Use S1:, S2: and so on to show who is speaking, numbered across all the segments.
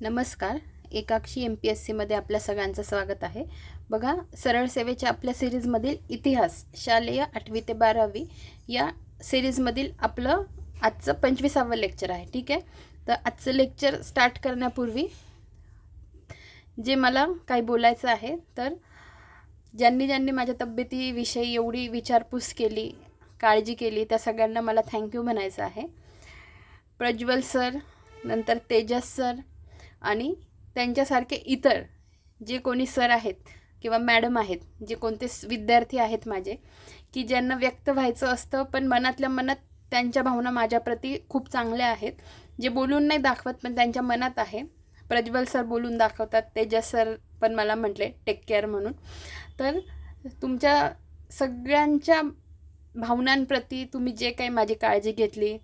S1: नमस्कार. एकाक्षी M P S सीमध्ये आपल्या सगळ्यांचं स्वागत आहे. बघा सरळ सेवेच्या आपल्या सिरीजमधील इतिहास शालेय आठवी ते बारावी या सिरीजमधील आपलं आजचं पंचवीसावं लेक्चर आहे. ठीक आहे? तर आजचं लेक्चर स्टार्ट करण्यापूर्वी जे मला काही बोलायचं आहे तर ज्यांनी ज्यांनी माझ्या तब्येतीविषयी एवढी विचारपूस केली काळजी केली त्या सगळ्यांना मला थँक्यू म्हणायचं आहे. प्रज्वल सर नंतर तेजस सर आणि त्यांच्यासारखे इतर जे कोणी सर आहेत किंवा मॅडम आहेत जे कोणते विद्यार्थी आहेत माझे की ज्यांना व्यक्त व्हायचं असतं पण मनातल्या मनात त्यांच्या भावना माझ्याप्रती खूप चांगल्या आहेत. जे बोलून नाही दाखवत पण त्यांच्या मनात आहे. प्रज्वल सर बोलून दाखवतात तेजस सर पण मला म्हटले टेक केअर म्हणून. तर तुमच्या सगळ्यांच्या भावनांप्रती तुम्ही जे काही माझी काळजी घेतली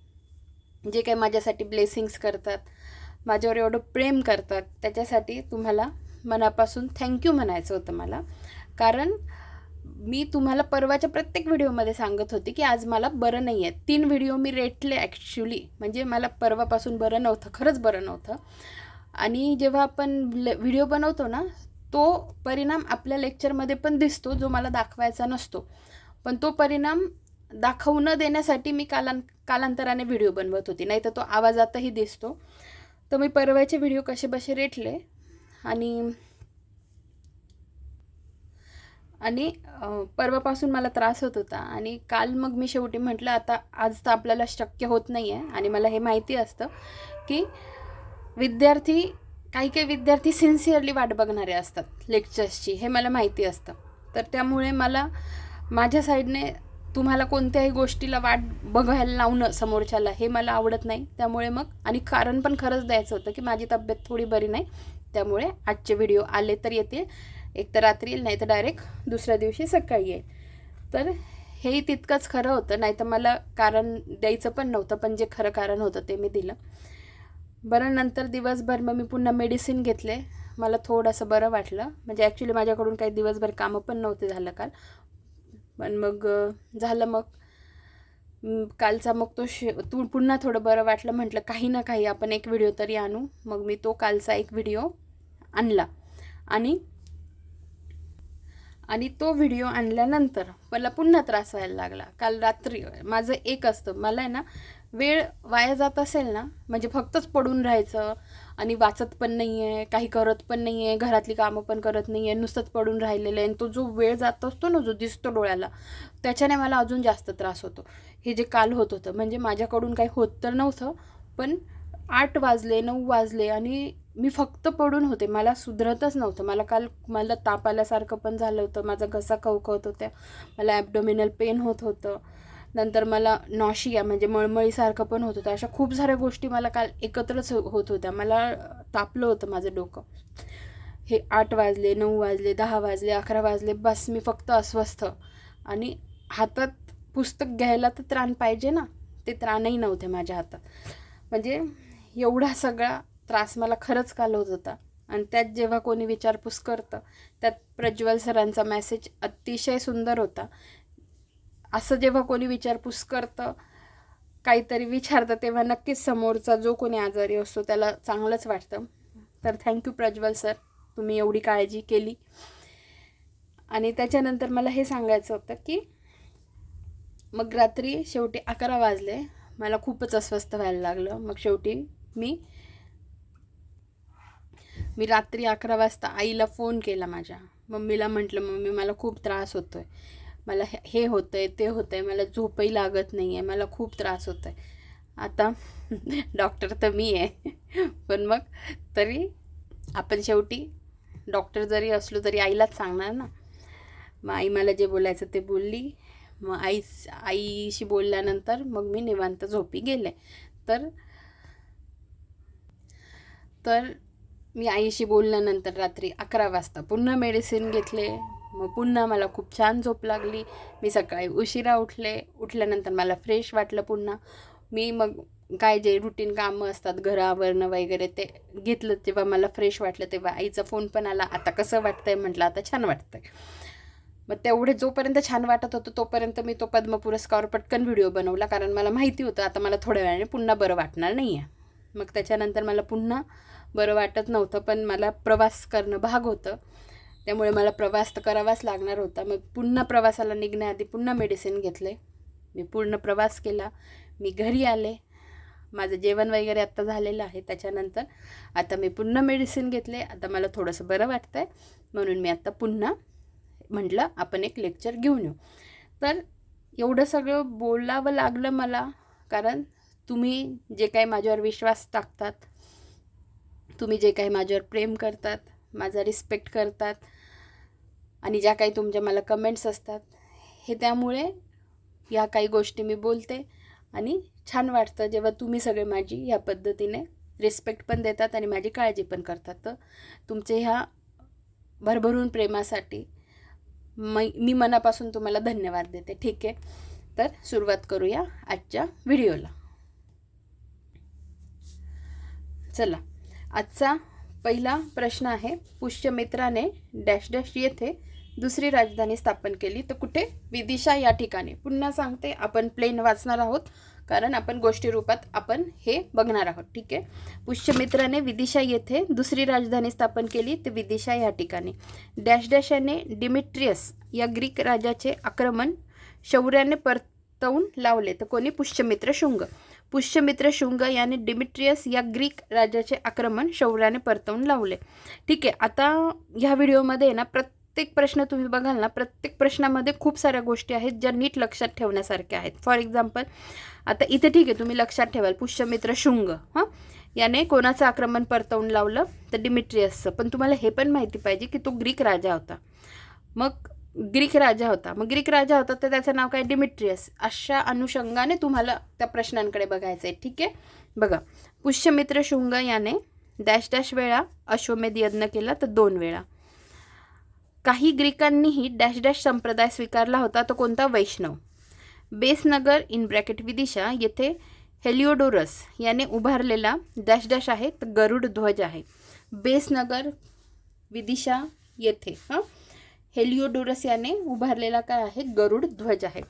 S1: जे काही माझ्यासाठी ब्लेसिंग्स करतात माझ्यावर एवढं प्रेम करतात त्याच्यासाठी तुम्हाला मनापासून थँक्यू म्हणायचं होतं मला. कारण मी तुम्हाला परवाच्या प्रत्येक व्हिडिओमध्ये सांगत होते की आज मला बरं नाही आहे तीन व्हिडिओ मी रेटले ॲक्च्युली म्हणजे मला परवापासून बरं नव्हतं खरंच बरं नव्हतं. आणि जेव्हा आपण व्हिडिओ बनवतो ना तो परिणाम आपल्या लेक्चरमध्ये पण दिसतो जो मला दाखवायचा नसतो. पण तो परिणाम दाखवू न देण्यासाठी मी कालां कालांतराने व्हिडिओ बनवत होती. नाही तर तो आवाजातही दिसतो. तर मी परवाचे व्हिडिओ कसे बसे रेटले आणि आणि परवापासून मला त्रास होत होता आणि काल मग मी शेवटी म्हटलं आता आज तर आपल्याला शक्य होत नाही आहे आणि मला हे माहिती असतं की विद्यार्थी काही काही विद्यार्थी सिन्सिअरली वाट बघणारे असतात लेक्चर्सची हे मला माहिती असतं. तर त्यामुळे मला माझ्या साईडने तुम्हाला कोणत्याही गोष्टीला वाट बघायला लावणं समोरच्याला हे मला आवडत नाही. त्यामुळे मग आणि कारण पण खरंच द्यायचं होतं की माझी तब्येत थोडी बरी नाही. त्यामुळे आजचे व्हिडिओ आले तर येतील. एक तर रात्री येईल नाही तर डायरेक्ट दुसऱ्या दिवशी सकाळी येईल. तर हेही तितकंच खरं होतं. नाही तर मला कारण द्यायचं पण नव्हतं पण जे खरं कारण होतं ते मी दिलं. बरं नंतर दिवसभर मग मी पुन्हा मेडिसिन घेतले. मला थोडंसं बरं वाटलं. म्हणजे ॲक्च्युली माझ्याकडून काही दिवसभर कामं पण नव्हते झालं काल. पण मग झालं मग. कालचा मग तो शे तू पुन्हा थोडं बरं वाटलं. म्हटलं काही ना काही आपण एक व्हिडिओ तरी आणू. मग मी तो कालचा एक व्हिडिओ आणला. आणि आणि तो व्हिडिओ आणल्यानंतर मला पुन्हा त्रास व्हायला लागला. काल रात्री माझं एक असतं. मला आहे ना वेळ वाया जात असेल ना म्हणजे फक्तच पडून राहायचं आणि वाचत पण नाही आहे काही करत पण नाही आहे घरातली कामं पण करत नाही आहे नुसतंच पडून राहिलेलं आहे आणि तो जो वेळ जात असतो ना जो दिसतो डोळ्याला त्याच्याने मला अजून जास्त त्रास होतो. हे जे काल होत होतं म्हणजे माझ्याकडून काही होत तर नव्हतं पण आठ वाजले नऊ वाजले आणि मी फक्त पडून होते. मला सुधरतच नव्हतं. मला काल मला ताप आल्यासारखं पण झालं होतं. माझा घसा खवखवत होत्या. मला ॲबडोमिनल पेन होत होतं. नंतर मला नॉशिया म्हणजे मळमळीसारखं पण होत होतं. अशा खूप साऱ्या गोष्टी मला काल एकत्रच हो-, होत होत्या. मला तापलं होतं माझं डोकं. हे आठ वाजले नऊ वाजले दहा वाजले अकरा वाजले बस मी फक्त अस्वस्थ. आणि हातात पुस्तक घ्यायला तर त्राण पाहिजे ना. ते त्राणही नव्हते माझ्या हातात. म्हणजे एवढा सगळा त्रास मला खरंच काल होत होता. आणि त्यात जेव्हा कोणी विचारपूस करतं त्यात प्रज्वल सरांचा मेसेज अतिशय सुंदर होता. असं जेव्हा कोणी विचारपूस करतं काहीतरी विचारतं तेव्हा नक्कीच समोरचा जो कोणी आजारी असतो त्याला चांगलंच वाटतं. तर थँक्यू प्रज्वल सर तुम्ही एवढी काळजी केली. आणि त्याच्यानंतर मला हे सांगायचं होतं की मग रात्री शेवटी अकरा वाजले मला खूपच अस्वस्थ व्हायला लागलं. मग शेवटी मी मी रात्री अकरा वाजता आईला फोन केला माझ्या. मम्मीला म्हटलं मम्मी मला खूप त्रास होतो आहे मला हे हे होतं आहे ते होतं आहे मला झोपही लागत नाही आहे मला खूप त्रास होतो आहे आता डॉक्टर तर मी आहे. पण मग तरी आपण शेवटी डॉक्टर जरी असलो तरी आईलाच सांगणार ना. मग आई मला जे बोलायचं ते बोलली. मग आई आईशी बोलल्यानंतर मग मी निवांत झोपी गेले. तर तर मी आईशी बोलल्यानंतर रात्री अकरा वाजता पुन्हा मेडिसिन घेतले. मग पुन्हा मला खूप छान झोप लागली. मी सकाळी उशिरा उठले. उठल्यानंतर मला फ्रेश वाटलं पुन्हा. मी मग काय जे रुटीन कामं असतात घरावरनं वगैरे ते घेतलं तेव्हा मला फ्रेश वाटलं. तेव्हा आईचा फोन पण आला. आता कसं वाटतंय म्हटलं आता छान वाटतंय. मग तेवढे जोपर्यंत छान वाटत होतं तोपर्यंत मी तो पद्म पुरस्कार पटकन व्हिडिओ बनवला. कारण मला माहिती होतं आता मला थोड्या वेळाने पुन्हा बरं वाटणार नाही आहे मग त्याच्यानंतर मला पुन्हा बरं वाटत नव्हतं पण मला प्रवास करणं भाग होतं. त्यामुळे मला प्रवास तर करावाच लागणार होता. मग पुन्हा प्रवासाला निघण्याआधी पुन्हा मेडिसिन घेतले मी पूर्ण प्रवास केला. मी घरी आले. माझं जेवण वगैरे आत्ता झालेलं आहे. त्याच्यानंतर आता मी पुन्हा मेडिसिन घेतले आता मला थोडंसं बरं वाटतं आहे म्हणून मी आत्ता पुन्हा म्हटलं आपण एक लेक्चर घेऊन येऊ. तर एवढं सगळं बोलावं लागलं मला. कारण तुम्ही जे काही माझ्यावर विश्वास टाकतात तुम्ही जे काही माझ्यावर प्रेम करतात माझा रिस्पेक्ट करतात आणि ज्या काही तुमच्या मला कमेंट्स असतात हे त्यामुळे या काही गोष्टी मी बोलते आणि छान वाटतं जेव्हा तुम्ही सगळे माझी ह्या पद्धतीने रिस्पेक्ट पण देतात आणि माझी काळजी पण करतात. तर तुमचे ह्या भरभरून प्रेमासाठी मै मी मनापासून तुम्हाला धन्यवाद देते. ठीक आहे? तर सुरुवात करूया आजच्या व्हिडिओला चला आजचा पहिला प्रश्न आहे पुष्यमित्राने डॅश डॅश येथे दुसरी राजधानी स्थापन केली. तर कुठे? विदिशा या ठिकाणी. पुन्हा सांगते आपण प्लेन वाचणार आहोत कारण आपण गोष्टी रूपात आपण हे बघणार आहोत. ठीक आहे? पुष्यमित्राने विदिशा येथे दुसरी राजधानी स्थापन केली तर विदिशा या ठिकाणी. डॅश डॅश याने डिमिट्रियस या ग्रीक राजाचे आक्रमण शौर्याने परतवून लावले. तर कोणी? पुष्यमित्र शुंग. पुष्यमित्र शुंग याने डिमिट्रियस या ग्रीक राजाचे आक्रमण शौर्याने परतवून लावले. ठीक आहे आता ह्या व्हिडिओमध्ये ना प्रत्येक प्रश्न तुम्ही बघाल ना प्रत्येक प्रश्नामध्ये खूप साऱ्या गोष्टी आहेत ज्या नीट लक्षात ठेवण्यासारख्या आहेत. फॉर एक्झाम्पल आता इथे ठीक आहे तुम्ही लक्षात ठेवाल पुष्यमित्र शुंग हां? याने कोणाचं आक्रमण परतवून लावलं? तर डिमिट्रियसचं. पण तुम्हाला हे पण माहिती पाहिजे की तो ग्रीक राजा होता. मग ग्रीक राजा होता. मग ग्रीक राजा होता तर त्याचं नाव काय? डिमिट्रियस. अशा अनुषंगाने तुम्हाला त्या प्रश्नांकडे बघायचं आहे. ठीक आहे? बघा. पुष्यमित्र शुंग याने डॅश डॅश वेळा अश्वमेध यज्ञ केला तर दोन वेळा. काही ग्रीकांनीही डॅश डॅश संप्रदाय स्वीकारला होता तो कोणता? वैष्णव. बेसनगर इन ब्रॅकेट विदिशा येथे हेलिओडोरस याने उभारलेला डॅश डॅश आहे. तर गरुड ध्वज आहे. बेसनगर विदिशा येथे हां? हेलिओडोरस याने उभारलेला काय आहे? गरुड ध्वज आहे.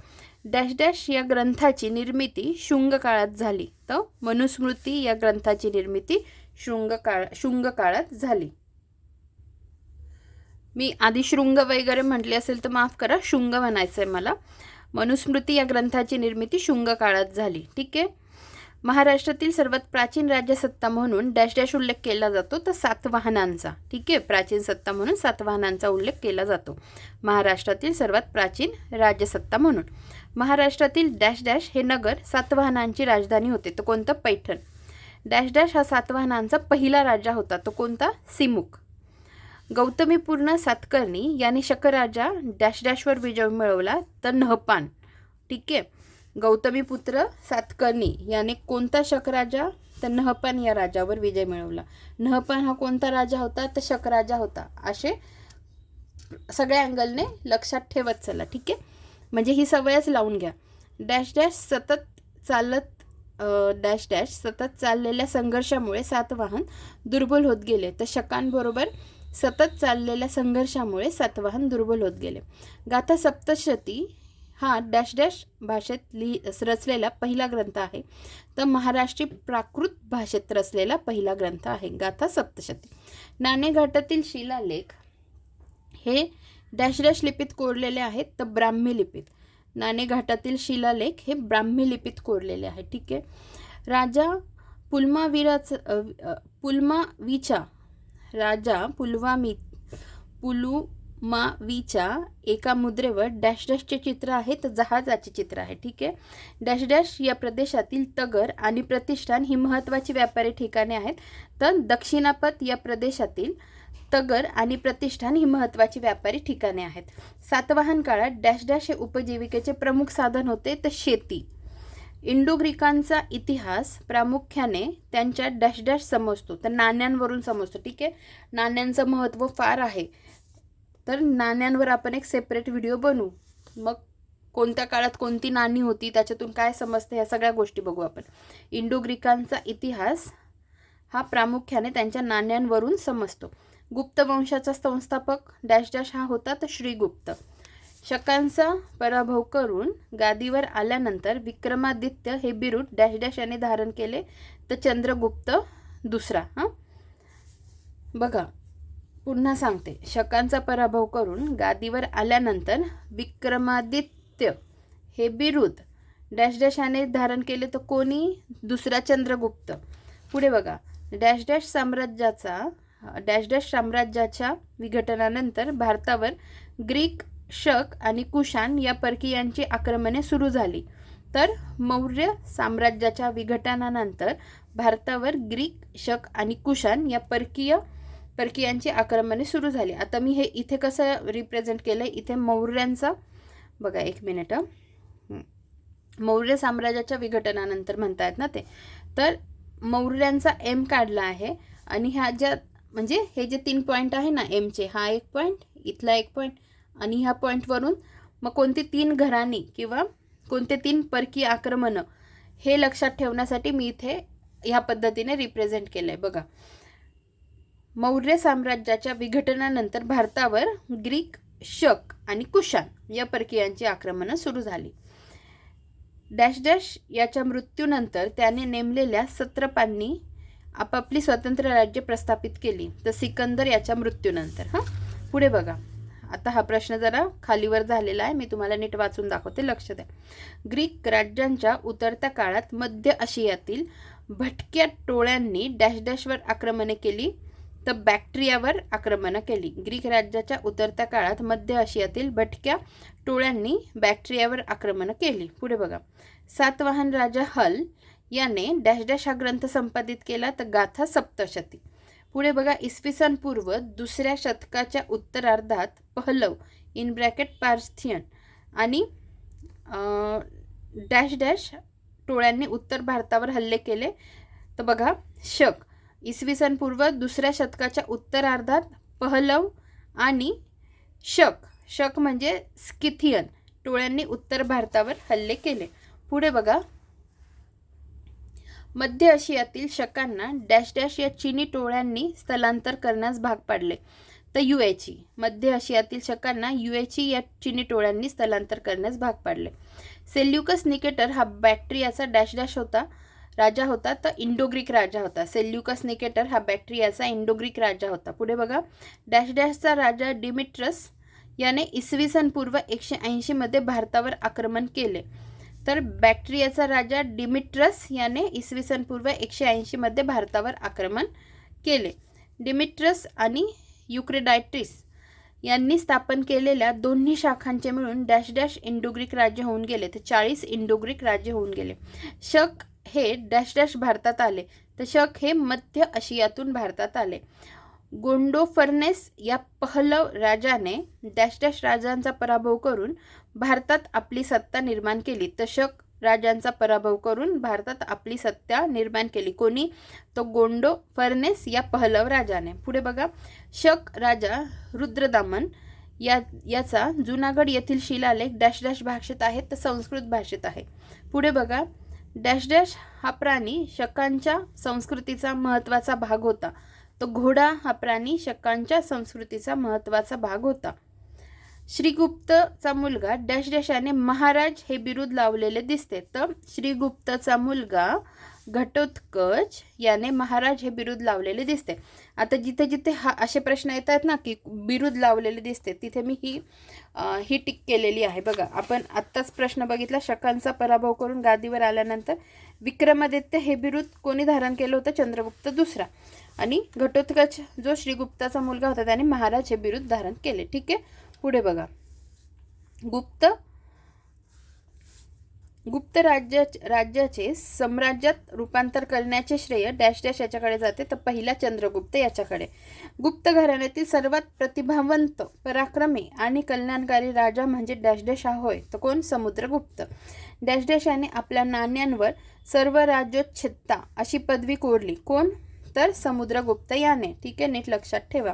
S1: डॅश डॅश या ग्रंथाची निर्मिती शुंग काळात झाली. तर मनुस्मृती या ग्रंथाची निर्मिती शृंग काळ शुंग काळात झाली. मी आधी शृंग वगैरे म्हटले असेल तर माफ करा शुंग म्हणायचं आहे मला. मनुस्मृती या ग्रंथाची निर्मिती शुंग काळात झाली. ठीक आहे? महाराष्ट्रातील सर्वात प्राचीन राज्यसत्ता म्हणून डॅश डॅश उल्लेख केला जातो तर सातवाहनांचा ठीक आहे? प्राचीन सत्ता म्हणून सातवाहनांचा उल्लेख केला जातो. महाराष्ट्रातील सर्वात प्राचीन राज्यसत्ता म्हणून. महाराष्ट्रातील डॅश डॅश हे नगर सातवाहनांची राजधानी होते तर कोणतं? पैठण. डॅश डॅश हा सातवाहनांचा पहिला राजा होता तो कोणता? सिमुख गौतमीपूर्ण सातकर्णी याने शकराजा डॅश डॅशवर विजय मिळवला तर नहपान. ठीक आहे? गौतमीपुत्र सातकर्णी याने कोणता शकराजा? तर नहपान या राजावर विजय मिळवला. नहपान हा कोणता राजा होता? तर शकराजा होता. असे सगळ्या अँगलने लक्षात ठेवत चला ठीक आहे? म्हणजे ही सवयच लावून घ्या. डॅश डॅश सतत चालत डॅश डॅश सतत चाललेल्या संघर्षामुळे सातवाहन दुर्बल होत गेले. तर शकांबरोबर सतत चाललेल्या संघर्षामुळे सातवाहन दुर्बल होत गेले. गाथा सप्तशती हा डॅश डॅश भाषेत लिहि रचलेला पहिला ग्रंथ आहे. तर महाराष्ट्री प्राकृत भाषेत रचलेला पहिला ग्रंथ आहे. गाथा सप्तशती. नाणेघाटातील शिलालेख हे डॅश डॅश लिपीत कोरलेले आहेत. तर ब्राह्मी लिपीत. नाणेघाटातील शिलालेख हे ब्राह्मी लिपीत कोरलेले आहे. ठीक आहे. राजा पुलमावीराचं पुलमावीच्या राजा पुलवामी पुलुमावीच्या एका मुद्रेवर डॅश डॅशचे चित्र आहे तर जहाजाचे चित्र आहे ठीक आहे? डॅश डॅश या प्रदेशातील तगर आणि प्रतिष्ठान ही महत्त्वाची व्यापारी ठिकाणे आहेत. तर दक्षिणापथ या प्रदेशातील तगर आणि प्रतिष्ठान ही महत्त्वाची व्यापारी ठिकाणे आहेत. सातवाहन काळात डॅश डॅश हे उपजीविकेचे प्रमुख साधन होते तर शेती. इंडो ग्रीकांचा इतिहास प्रामुख्याने त्यांच्या डॅश डॅश समजतो तर नाण्यांवरून समजतो ठीक आहे? नाण्यांचं महत्त्व फार आहे. तर नाण्यांवर आपण एक सेपरेट व्हिडिओ बनवू. मग कोणत्या काळात कोणती नाणी होती त्याच्यातून काय समजते ह्या सगळ्या गोष्टी बघू आपण. इंडो ग्रीकांचा इतिहास हा प्रामुख्याने त्यांच्या नाण्यांवरून समजतो. गुप्त वंशाचा संस्थापक डॅश डॅश हा होता तर श्रीगुप्त. शकांचा पराभव करून गादीवर आल्यानंतर विक्रमादित्य हे बिरुद डॅश डॅश याने धारण केले तर चंद्रगुप्त दुसरा हां? बघा. पुन्हा सांगते. शकांचा पराभव करून गादीवर आल्यानंतर विक्रमादित्य हे बिरुद डॅश डॅशाने धारण केले तर कोणी? दुसरा चंद्रगुप्त. पुढे बघा. डॅश डॅश साम्राज्याचा डॅश डॅश साम्राज्याच्या विघटनानंतर भारतावर ग्रीक शक आणि कुशान या परकीयांची आक्रमणे सुरू झाली. तर मौर्य साम्राज्याच्या विघटनानंतर भारतावर ग्रीक शक आणि कुशान या परकीय परकीयांची आक्रमणे सुरू झाली. आता मी हे इथे कसं रिप्रेझेंट केलं आहे इथे मौर्यांचा बघा एक मिनिट मौर्य साम्राज्याच्या विघटनानंतर म्हणतायत ना ते. तर मौर्यांचा एम काढला आहे आणि ह्या ज्या म्हणजे हे जे तीन पॉईंट आहे ना एमचे हा एक पॉईंट इथला एक पॉईंट आणि ह्या पॉईंटवरून मग कोणती तीन घराणी किंवा कोणते तीन परकीय आक्रमणं हे लक्षात ठेवण्यासाठी मी इथे ह्या पद्धतीने रिप्रेझेंट केलं आहे बघा. मौर्य साम्राज्याच्या विघटनानंतर भारतावर ग्रीक शक आणि कुशाण या परकीयांची आक्रमणं सुरू झाली. डॅश डॅश याच्या मृत्यूनंतर त्याने नेमलेल्या सत्रपांनी आपापली स्वतंत्र राज्य प्रस्थापित केली. तर सिकंदर याच्या मृत्यूनंतर हां? पुढे बघा. आता हा प्रश्न जरा खालीवर झालेला आहे. मी तुम्हाला नीट वाचून दाखवते. लक्ष द्या. ग्रीक राज्यांच्या उतरत्या काळात मध्य आशियातील भटक्या टोळ्यांनी डॅश डॅशवर आक्रमणे केली. तर बॅक्ट्रियावर आक्रमणं केली. ग्रीक राज्याच्या उतरत्या काळात मध्य आशियातील भटक्या टोळ्यांनी बॅक्ट्रियावर आक्रमणं केली. पुढे बघा. सातवाहन राजा हल याने डॅश डॅश हा ग्रंथ संपादित केला तर गाथा सप्तशती. पुढे बघा. इसवी सन पूर्व दुसऱ्या शतकाच्या उत्तरार्धात पहलव इन ब्रॅकेट पार्थियन आणि डॅश डॅश टोळ्यांनी उत्तर भारतावर हल्ले केले. तर बघा. शक इसवी सन पूर्व दुसऱ्या शतकाच्या उत्तरार्धात पहलव आणि शक शक म्हणजे स्किथियन टोळ्यांनी उत्तर भारतावर हल्ले केले. पुढे बघा. मध्य आशियातील शकांना डॅश डॅश या चिनी टोळ्यांनी स्थलांतर करण्यास भाग पाडले. तर युएची मध्य आशियातील शकांना युएची या चिनी टोळ्यांनी स्थलांतर करण्यास भाग पाडले. सेल्युकस निकेटर हा बॅक्ट्रियाचा डॅश डॅश होता. राजा होता तर इंडोग्रीक राजा होता. सेल्युकस निकेटर हा बॅक्ट्रियाचा इंडोग्रीक राजा होता. पुढे बघा. डॅश डॅशचा राजा डिमिट्रस याने इसवी सन पूर्व एकशे ऐंशीमध्ये भारतावर आक्रमण केले. तर बॅक्ट्रियाचा राजा डिमिट्रस याने इसवी सन पूर्व एकशे ऐंशीमध्ये भारतावर आक्रमण केले. डिमिट्रस आणि युक्रेडायट्रिस यांनी स्थापन केलेल्या दोन्ही शाखांचे मिळून डॅश डॅश इंडोग्रीक राज्य होऊन गेले. तर चाळीस इंडोग्रीक राज्य होऊन गेले. शक हे डॅश डॅश भारतात आले. तर शक हे मध्य आशियातून भारतात आले. गोंडोफर्नेस या पहलव राजाने डॅश डॅश राजांचा पराभव करून भारतात आपली सत्ता निर्माण केली. तर शक राजांचा पराभव करून भारतात आपली सत्ता निर्माण केली. कोणी? तो गोंडो फर्नेस या पहलव राजाने. पुढे बघा. शक राजा रुद्रदामन या याचा जुनागड येथील शिलालेख डॅश डॅश भाषेत आहे तर संस्कृत भाषेत आहे. पुढे बघा. डॅश डॅश हा प्राणी शकांच्या संस्कृतीचा महत्त्वाचा भाग होता. तो घोडा हा प्राणी शकांच्या संस्कृतीचा महत्त्वाचा भाग होता. श्रीगुप्तचा मुलगा डॅश डॅशाने महाराज हे बिरुद लावलेले दिसते. तर श्रीगुप्तचा मुलगा घटोत्कच याने महाराज हे बिरुद लावलेले दिसते. आता जिथे जिथे हा असे प्रश्न येत आहेत ना की बिरुद लावलेले दिसते तिथे मी ही आ, ही टिक केलेली आहे. बघा आपण आत्ताच प्रश्न बघितला शकांचा पराभव करून गादीवर आल्यानंतर विक्रमादित्य हे बिरुद कोणी धारण केलं होतं? चंद्रगुप्त दुसरा. आणि घटोत्कच जो श्रीगुप्ताचा मुलगा होता त्याने महाराज हे बिरुद धारण केले. ठीक आहे? पुढे बघा. गुप्त गुप्त राज्या राज्याचे साम्राज्यात रूपांतर करण्याचे श्रेय डॅश डॅश याच्याकडे जाते. तर पहिला चंद्रगुप्त याच्याकडे. गुप्त घराण्यातील सर्वात प्रतिभावंत पराक्रमी आणि कल्याणकारी राजा म्हणजे डॅश डॅश हा होय. तर कोण? समुद्रगुप्त. डॅश डॅश याने आपल्या नाण्यांवर सर्व राज्योच्छित्ता अशी पदवी कोरली. कोण? तर समुद्रगुप्त याने. ठीक आहे नीट लक्षात ठेवा.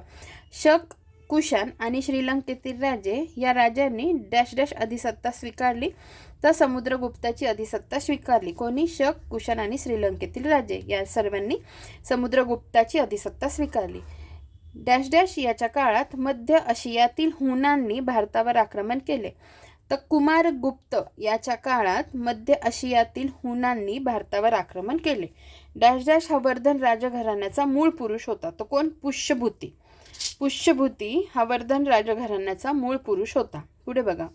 S1: शक कुशाण आणि श्रीलंकेतील राजे या राजांनी डॅश डॅश अधिसत्ता स्वीकारली. तर समुद्रगुप्ताची अधिसत्ता स्वीकारली. कोणी? शक कुशन आणि श्रीलंकेतील राजे. या सर्वांनी समुद्रगुप्ताची अधिसत्ता स्वीकारली. डॅश डॅश याच्या काळात मध्य आशियातील हुनांनी भारतावर आक्रमण केले. तर कुमारगुप्त याच्या काळात मध्य आशियातील हुनांनी भारतावर आक्रमण केले. डॅश डॅश हा वर्धन राजघराण्याचा मूळ पुरुष होता. तो कोण? पुष्यभूती. पुष्यभूती हा वर्धन राजघराण्याचा मूळ पुरुष होता. पुढे बघा.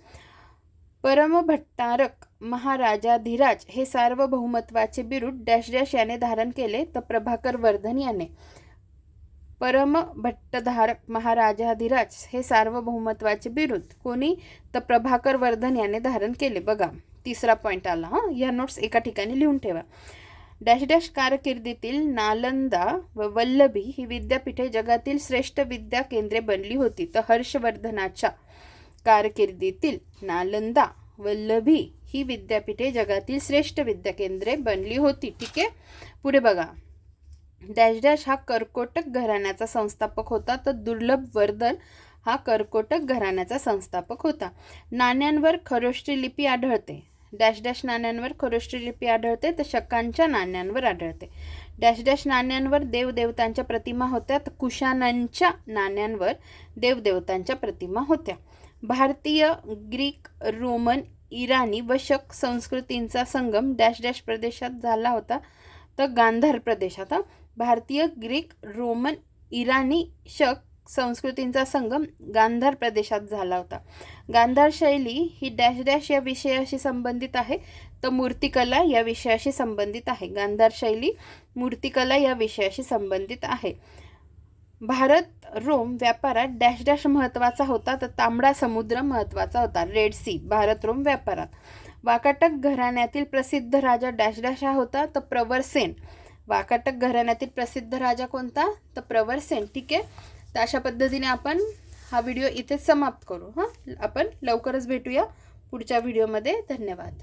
S1: परमभट्टारक महाराजाधिराज हे सार्वभौमत्वाचे बिरुद डॅश डॅश याने धारण केले तर प्रभाकर वर्धन याने. परम भट्टधारक महाराजाधिराज हे सार्वभौमत्वाचे बिरुद. कोणी? तर प्रभाकर वर्धन याने धारण केले. बघा तिसरा पॉईंट आला हां. या नोट्स एका ठिकाणी लिहून ठेवा. डॅश डॅश कारकिर्दीतील नालंदा व वल्लभी ही विद्यापीठे जगातील श्रेष्ठ विद्या केंद्रे बनली होती. तर हर्षवर्धनाच्या कारकिर्दीतील नालंदा वल्लभी ही विद्यापीठे जगातील श्रेष्ठ विद्याकेंद्रे बनली होती. ठीक आहे? पुढे बघा. डॅश डॅश हा कर्कोटक घराण्याचा संस्थापक होता. तर दुर्लभ वर्धन हा कर्कोटक घराण्याचा संस्थापक होता. नाण्यांवर खरोष्टी लिपी आढळते. डॅश डॅश नाण्यांवर खरोष्टी लिपी आढळते. तर शकांच्या नाण्यांवर आढळते. डॅश डॅश नाण्यांवर देवदेवतांच्या प्रतिमा होत्या. तर कुशाणांच्या नाण्यांवर देवदेवतांच्या प्रतिमा होत्या. भारतीय ग्रीक रोमन इराणी व शक संस्कृतींचा संगम डॅश डॅश प्रदेशात झाला होता. तर गांधार प्रदेशात हा. भारतीय ग्रीक रोमन इराणी शक संस्कृतींचा संगम गांधार प्रदेशात झाला होता. गांधार शैली ही डॅश डॅश या विषयाशी संबंधित आहे. तर मूर्तिकला या विषयाशी संबंधित आहे. गांधार शैली मूर्तिकला या विषयाशी संबंधित आहे. भारत रोम व्यापारात डॅश डॅश महत्त्वाचा होता तर तांबडा समुद्र महत्त्वाचा होता रेड सी भारत रोम व्यापारात. वाकाटक घराण्यातील प्रसिद्ध राजा डॅश डॅश हा होता तर प्रवरसेन वाकाटक घराण्यातील प्रसिद्ध राजा कोणता? तर प्रवरसेन ठीक आहे? तर अशा पद्धतीने आपण हा व्हिडिओ इथेच समाप्त करू हां? आपण लवकरच भेटूया पुढच्या व्हिडिओमध्ये. धन्यवाद.